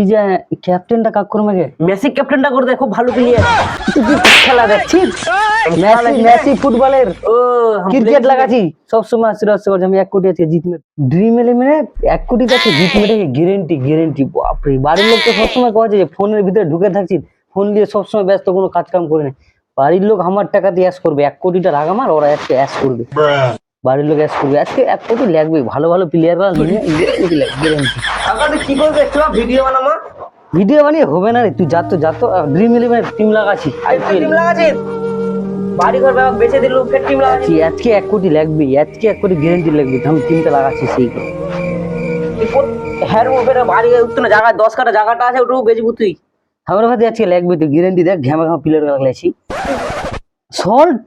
এই যে ক্যাপ্টেনটা কাক করবে গে মেসি ক্যাপ্টেনটা করে দেখো ভালো প্লেয়ার তুই খেলা দেখছিস মেসি মেসি ফুটবলের ও ক্রিকেট লাগাচ্ছি। সবসময় আশীর্বাদ করছে আমি এক কোটি আছে জিতবে। ড্রিম এলিমেনে এক কোটি আছে জিতবে গ্যারেন্টি গ্যারেন্টি বাপরে বাড়ির লোক তো সবসময় কছে যে ফোনের ভিতরে ঢুকে থাকছি ফোন দিয়ে সবসময় ব্যস্ত কোনো কাজ কাম করে না। বাড়ির লোক আমার টাকা দিয়ে অ্যাস করবে এক কোটিটা রাগ আমার ওরা আজকে অ্যাস করবে। বাড়ির লোক অ্যাস করবে। আজকে এক কোটি লাগবে ভালো ভালো প্লেয়াররা তুই কি করবে ভিডিও বানাবো ভিডিও বানিয়ে হবে না রে তুই যা তো যা তো ড্রিম ইলেভেন টিম লাগাচ্ছি আইপিএল টিম লাগাচ্ছিস? বাড়ি ঘর ব্যাপার বেঁচে দিল ফের টিম আজকে এক কোটি লাগবে আজকে এক কোটি গ্যারেন্টি লাগবে আমি টিমটা লাগাচ্ছি সেই হ্যাঁ বাড়ি উঠতো না জায়গা দশ কাটা জায়গাটা আছে ওটুকু বেচবো তুই। আমার ভাতে আজকে লাগবে তো গ্যারেন্টি দেখ ঘ্যামা ঘামা প্লেয়ার লাগলাইছি সল্ট?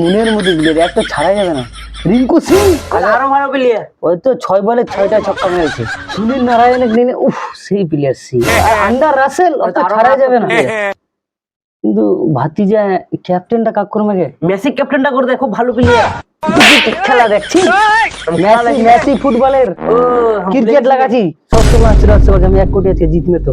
মনের মধ্যে প্লেয়ার একটা ছাড়া যাবে না। রিঙ্কু সিং! আর ভালো প্লেয়ার ওই তো ছয় বলে ছয়টা ছক্কা মেরেছে। সুনীল উফ সেই প্লেয়ার সেই আন্ডার রাসেল অত আরও ছাড়া যাবে না। কিন্তু ভাতিজা ক্যাপ্টেনটা কাক করবে গে মেসি ক্যাপ্টেনটা করে দেখো ভালো প্লেয়ার খেলা দেখছি। মেসি মেসি ফুটবলের ও ক্রিকেট লাগাচ্ছি। সবসময় আশীর্বাদ করছে আমি এক কোটি আছে জিতবে তো।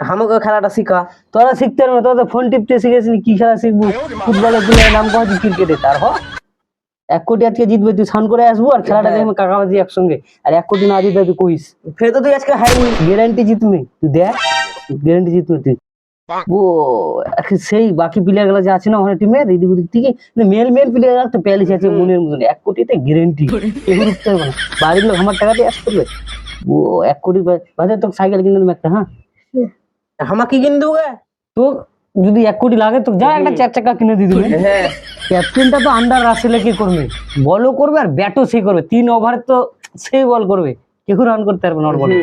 আমাকে খেলাটা শিখা। তোরা শিখতে পারবে তোরা তো ফোন টিপতে শিখেছিস কি খেলা শিখব? ফুটবলের প্লেয়ারের নাম কহছি ক্রিকেটে তার হ। এক কোটি আজকে জিতবে, তুই সান করে আসব আর খেলাটা দেখবি কাকাবাজি একসঙ্গে। আর এক কোটি না জিতবে তুই কইস। ফের তো তুই আজকে হারবি গ্যারান্টি জিতবে। তুই দেখ গ্যারান্টি জিতবে তুই। ও সেই বাকি প্লেয়ারগুলো যে আছে না ওখানে টিমে এদিক ওদিক থেকে মেল মেল প্লেয়ার তো প্যালিস আছে মনের মতন। এক কোটিতে গ্যারেন্টি এগুলো উঠতে হবে না বাড়ির লোক আমার টাকা দিয়ে আস করবে। ও, এক কোটি বাজার তো সাইকেল কিনে দেবে একটা হ্যাঁ? আমাকে কিনে দেবো? তো যদি এক কোটি লাগে তো যা একটা চার চাকা কিনে দিয়ে দিবে। হ্যাঁ। ক্যাপ্টেনটা তো আন্ডার রাসেলে কি করবে? বলও করবে আর ব্যাটও সে করবে। তিন ওভারে তো সে বল করবে। কেউ রান করতে পারবে না ওর বলে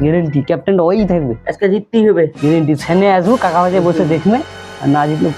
গ্যারেন্টি ক্যাপ্টেনটা ওই থাকবে। আজকে জিততেই হবে। গ্যারেন্টি সেনে আসব কাকা বসে দেখবে আর না জিতলে